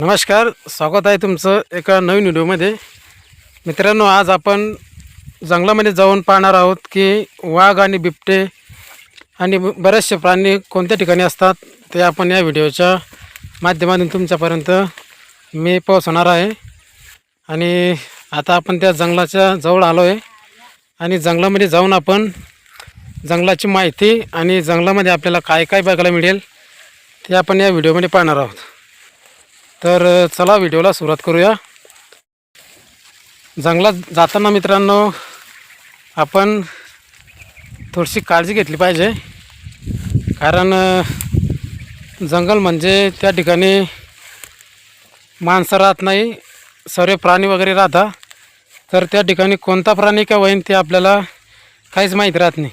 नमस्कार स्वागत आहे तुमचं एका नवीन व्हिडिओमध्ये. मित्रांनो आज आपण जंगलामध्ये जाऊन पाहणार आहोत की वाघ आणि बिबटे आणि बरेचसे प्राणी कोणत्या ठिकाणी असतात ते आपण या व्हिडिओच्या माध्यमातून तुमच्यापर्यंत मी पोहोचवणार आहे. आणि आता आपण त्या जंगलाच्या जवळ आलो आहे आणि जंगलामध्ये जाऊन आपण जंगलाची माहिती आणि जंगलामध्ये आपल्याला काय काय बघायला मिळेल ते आपण या व्हिडिओमध्ये पाहणार आहोत. तर चला व्हिडिओला सुरुवात करूया. जंगलात जाताना मित्रांनो आपण थोडीशी काळजी घेतली पाहिजे. कारण जंगल म्हणजे त्या ठिकाणी माणसं राहत नाही सर्व प्राणी वगैरे राहतात. तर त्या ठिकाणी कोणता प्राणी का होईन ते आपल्याला काहीच माहीत राहत नाही.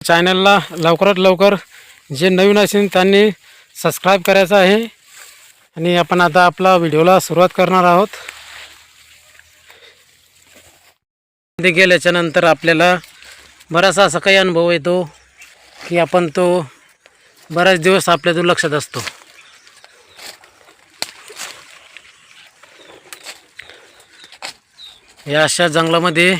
चॅनलला लवकरात लवकर जे नवीन असेल त्यांनी सबस्क्राईब करायचं आहे. आणि आपण आता आपला व्हिडिओला सुरुवात करणार आहोत. गेल्याच्यानंतर गेल्याच्यानंतर आपल्याला बराचसा असा काही अनुभव येतो की आपण तो बराच दिवस आपल्या तो लक्षात असतो. या अशा जंगलामध्ये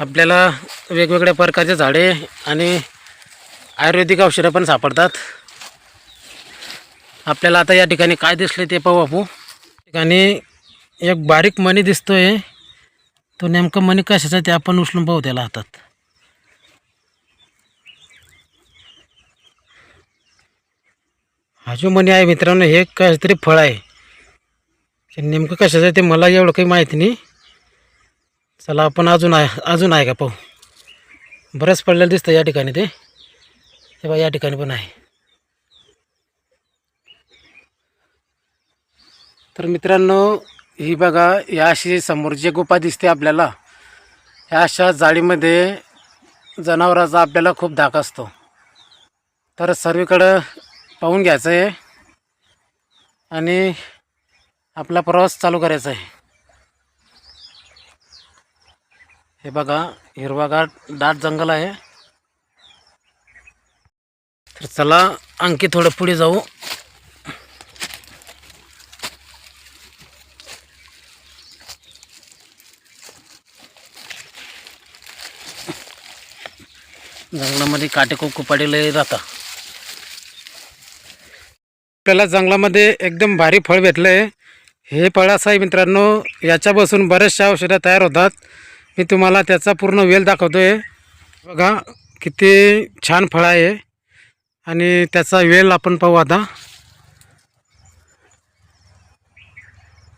आपल्याला वेगवेगळ्या प्रकारचे झाडे आणि आयुर्वेदिक औषधं पण सापडतात. आपल्याला आता या ठिकाणी काय दिसले ते पाहू आपण ठिकाणी एक बारीक मणी दिसतोय. तो नेमकं मणी कशाचा ते आपण उचलून पाहू त्याला हातात. हा जो मणी आहे मित्रांनो हे काहीतरी फळ आहे. नेमकं कशाचं आहे ते मला एवढं काही माहिती नाही. चला आपण अजून आहे अजून आहे का पाहू. बरंच पडलेलं दिसतं या ठिकाणी ते. तेव्हा या ठिकाणी पण आहे. तर मित्रांनो ही बघा या अशी समोरची गुफा दिसते आपल्याला ह्या अशा जाळीमध्ये जनावराचा आपल्याला खूप धाक असतो. तर सर्वीकडं पाहून घ्यायचं आहे आणि आपला प्रवास चालू करायचा आहे. हे बघा हिरवागार दाट जंगल आहे. तर चला आणखी थोडं पुढे जाऊ. जंगलामध्ये काटेकोप कुपाडीला राहता आपल्याला जंगलामध्ये एकदम भारी फळ भेटलं आहे हे फळ असं आहे मित्रांनो याच्यापासून बऱ्याचशा औषधं तयार होतात. मी तुम्हाला त्याचा पूर्ण वेल दाखवतो आहे बघा किती छान फळ आहे. आणि त्याचा वेल आपण पाहू आता.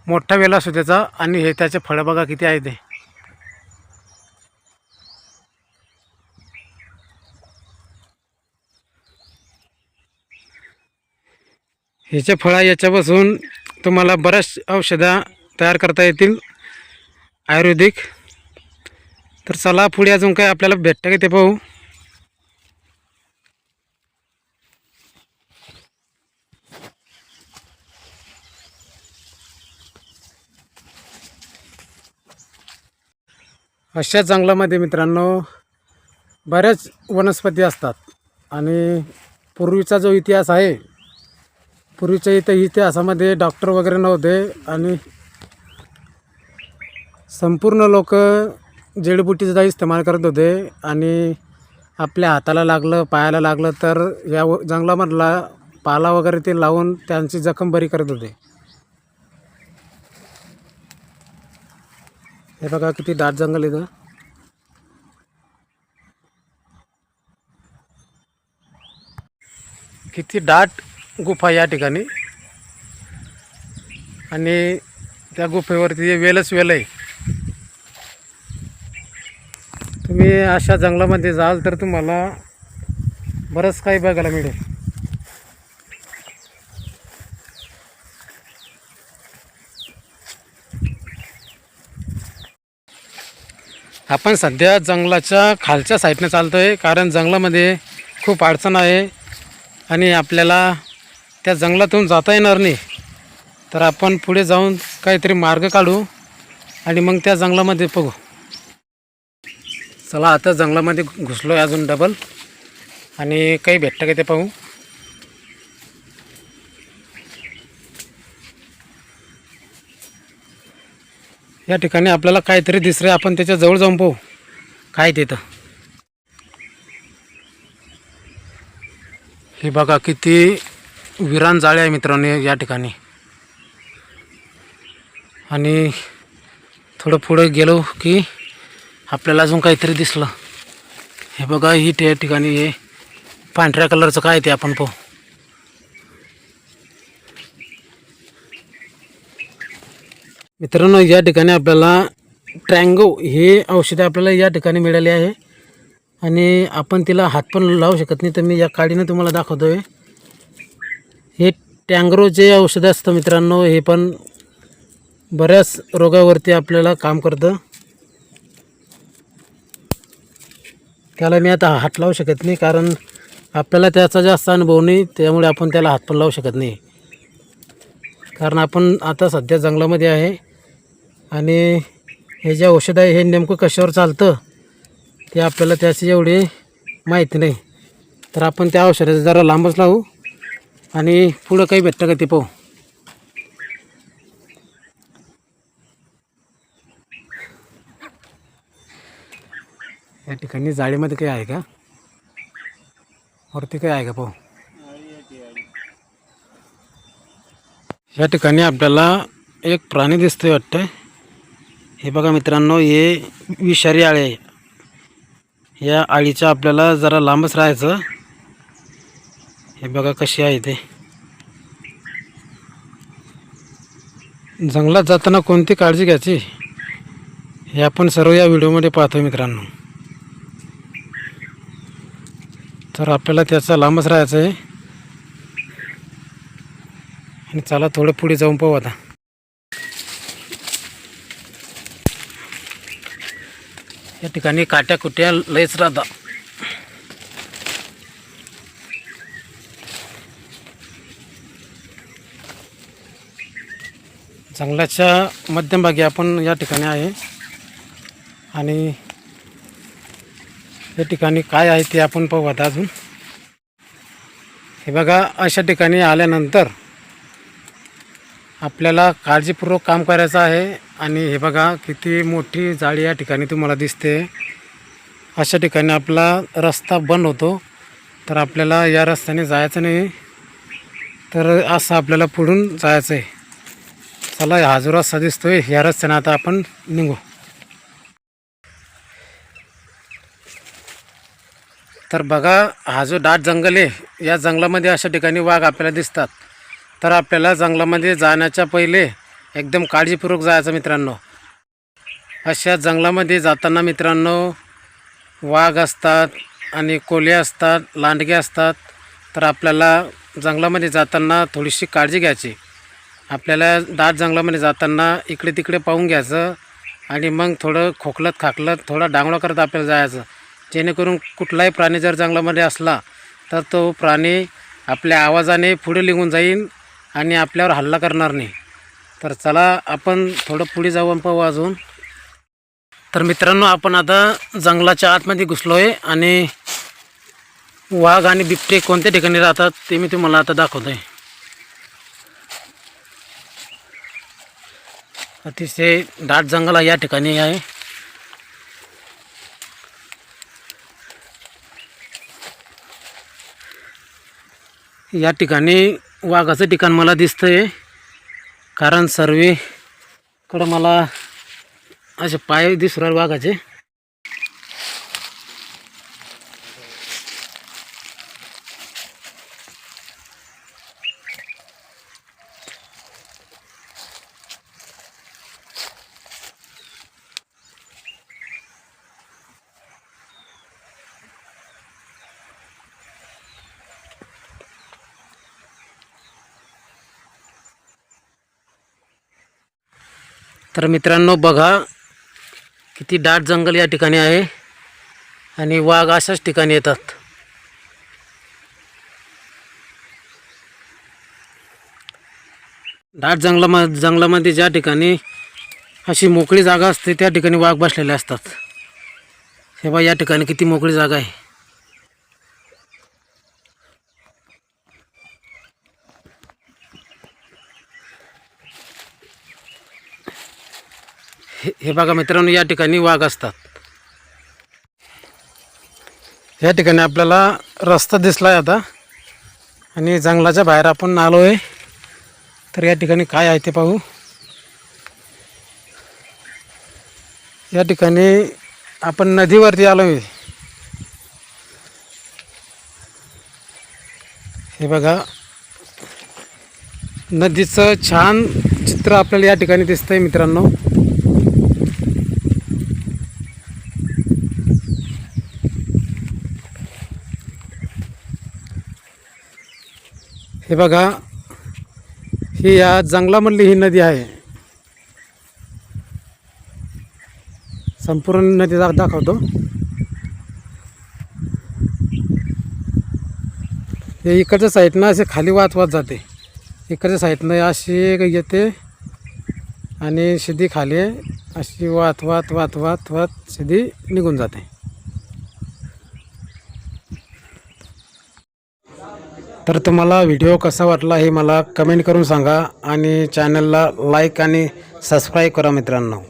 मोठा वेल असतो त्याचा आणि हे त्याचे फळं बघा किती आहे ते. ह्याच्या फळं याच्यापासून तुम्हाला बऱ्याच औषधं तयार करता येतील. आयुर्वेदिक. तर चला पुढे अजून काय आपल्याला भेटतं का ते पाहू. अशा जंगलामध्ये मित्रांनो बऱ्याच वनस्पती असतात. आणि पूर्वीचा जो इतिहास आहे पूर्वीच्या इथं इतिहासामध्ये डॉक्टर वगैरे नव्हते आणि संपूर्ण लोक जडीबुटीचा इस्तेमाल करत होते आणि आपल्या हाताला लागलं पायाला लागलं तर या व- जंगलामधला पाला वगैरे ते लावून त्यांची जखम बरी करत होते. हे बघा किती दाट जंगल इथं. किती दाट गुफा या ठिकाणी. आणि त्या गुफेवरती वेलच वेल आहे. तुम्ही अशा जंगलामध्ये जाल तर तुम्हाला बरंच काही बघायला मिळेल. आपण सध्या जंगलाच्या खालच्या साईडनं चालतो आहे कारण जंगलामध्ये खूप अडचण आहे आणि आपल्याला त्या जंगलातून जाता येणार नाही. तर आपण पुढे जाऊन काहीतरी मार्ग काढू आणि मग त्या जंगलामध्ये बघू. चला आता जंगलामध्ये घुसलो आहे अजून डबल आणि काही भेटतं का ते पाहू. या ठिकाणी आपल्याला काहीतरी दिसरे आपण त्याच्याजवळ जाऊन पाहू. काय तिथं हे बघा किती विरान जाळे आहे मित्रांनो या ठिकाणी. आणि थोडं पुढे गेलो की आपल्याला अजून काहीतरी दिसलं. हे बघा ही त्या ठिकाणी हे पांढऱ्या कलरचं काय ते आपण पाहू. मित्रांनो या ठिकाणी आपल्याला ट्रँगो हे औषधं आपल्याला या ठिकाणी मिळाली आहे. आणि आपण तिला हात पण लावू शकत नाही तर मी या काडीनं तुम्हाला दाखवतो आहे हे टँग्रो जे औषधं असतं मित्रांनो हे पण बऱ्याच रोगावरती आपल्याला काम करतं. त्याला मी आता हात लावू शकत नाही कारण आपल्याला त्याचा जास्त अनुभव नाही त्यामुळे आपण त्याला हात पण लावू शकत नाही. कारण आपण आता सध्या जंगलामध्ये आहे आणि हे जे औषध आहे हे नेमकं कशावर चालतं ते आपल्याला त्याची एवढी माहिती नाही. तर आपण त्या औषधाचं जरा लांबच लावू. आणि पुढं काही भेटतं का ते पाहू? या ठिकाणी जाळीमध्ये काही आहे का? वरती काही आहे का पाहू? या ठिकाणी आपल्याला एक प्राणी दिसतोय वाटतं हे बघा मित्रांनो हे विषारी आळे. आहे या आळीच्या आपल्याला जरा लांबच राहायचं. हे बघा कशी आहे ते. जंगलात जाताना कोणती काळजी घ्यायची हे आपण सर्व या व्हिडिओमध्ये पाहतो मित्रांनो. तर आपल्याला त्याचा लांबच राहायचं आहे आणि चला थोडं पुढे जाऊन पाहू आता. या ठिकाणी काट्या कुट्या लयच राहतात. जंगलाच्या मध्यभागी आपण या ठिकाणी आहे. आणि या ठिकाणी काय आहे ते आपण पाहू आता अजून. हे बघा अशा ठिकाणी आल्यानंतर आपल्याला काळजीपूर्वक काम करायचं आहे. आणि हे बघा किती मोठी जाळी या ठिकाणी तुम्हाला दिसते. अशा ठिकाणी आपला रस्ता बंद होतो. तर आपल्याला या रस्त्याने जायचं नाही. तर असं आपल्याला पुढून जायचं आहे चला हा जो रस्ता दिसतोय या रस्त्याने आता आपण निघू. तर बघा हा जो दाट जंगल आहे या जंगलामध्ये अशा ठिकाणी वाघ आपल्याला दिसतात. तर आपल्याला जंगलामध्ये जाण्याच्या पहिले एकदम काळजीपूर्वक जायचं मित्रांनो. अशा जंगलामध्ये जाताना मित्रांनो वाघ असतात आणि कोले असतात लांडगे असतात. तर आपल्याला जंगलामध्ये जाताना थोडीशी काळजी घ्यायची. आपल्याला दाट जंगलामध्ये जाताना इकडे तिकडे पाहून घ्यायचं आणि मग थोडं खोकलत खाकलत थोडा डांगळा करत आपल्याला जायचं. जेणेकरून कुठलाही प्राणी जर जंगलामध्ये असला तर तो प्राणी आपल्या आवाजाने पुढे निघून जाईन आणि आपल्यावर हल्ला करणार नाही. तर चला आपण थोडं पुढे जाऊ आणि पाहू अजून. तर मित्रांनो आपण आता जंगलाच्या आतमध्ये घुसलो आहे आणि वाघ आणि बिबटे कोणत्या ठिकाणी राहतात ते मी तुम्हाला आता दाखवतो आहे अतिशय दाट जंगल आहे या ठिकाणी आहे. या ठिकाणी वाघाचं ठिकाण मला दिसतंय कारण सर्वेकडं मला असे पाय दिसू राहिले वाघाचे. तर मित्रांनो बघा किती दाट जंगल या ठिकाणी आहे आणि वाघ अशाच ठिकाणी येतात. दाट जंगलामा जंगलामध्ये ज्या ठिकाणी अशी मोकळी जागा असते त्या ठिकाणी वाघ बसलेले असतात. हे बघा या ठिकाणी किती मोकळी जागा आहे. हे हे बघा मित्रांनो या ठिकाणी वाघ असतात. या ठिकाणी आपल्याला रस्ता दिसला आहे आता. आणि जंगलाच्या बाहेर आपण आलो आहे तर या ठिकाणी काय आहे ते पाहू. या ठिकाणी आपण नदीवरती आलो आहे हे बघा. नदीचं छान चित्र आपल्याला या ठिकाणी दिसतंय मित्रांनो. हे बघा ही या जंगलामधली ही नदी आहे. संपूर्ण नदी दा दाखवतो. हे इकडच्या साईडनं असे खाली वात वाहत जाते. इकडच्या साईडनं अशी येते आणि शिदी खाली अशी वात वात वात वात वात शिदी निघून जाते. तर तुम्हाला व्हिडिओ कसा वाटला हे मला कमेंट करून सांगा आणि चॅनलला लाईक आणि सबस्क्राईब करा मित्रांनो.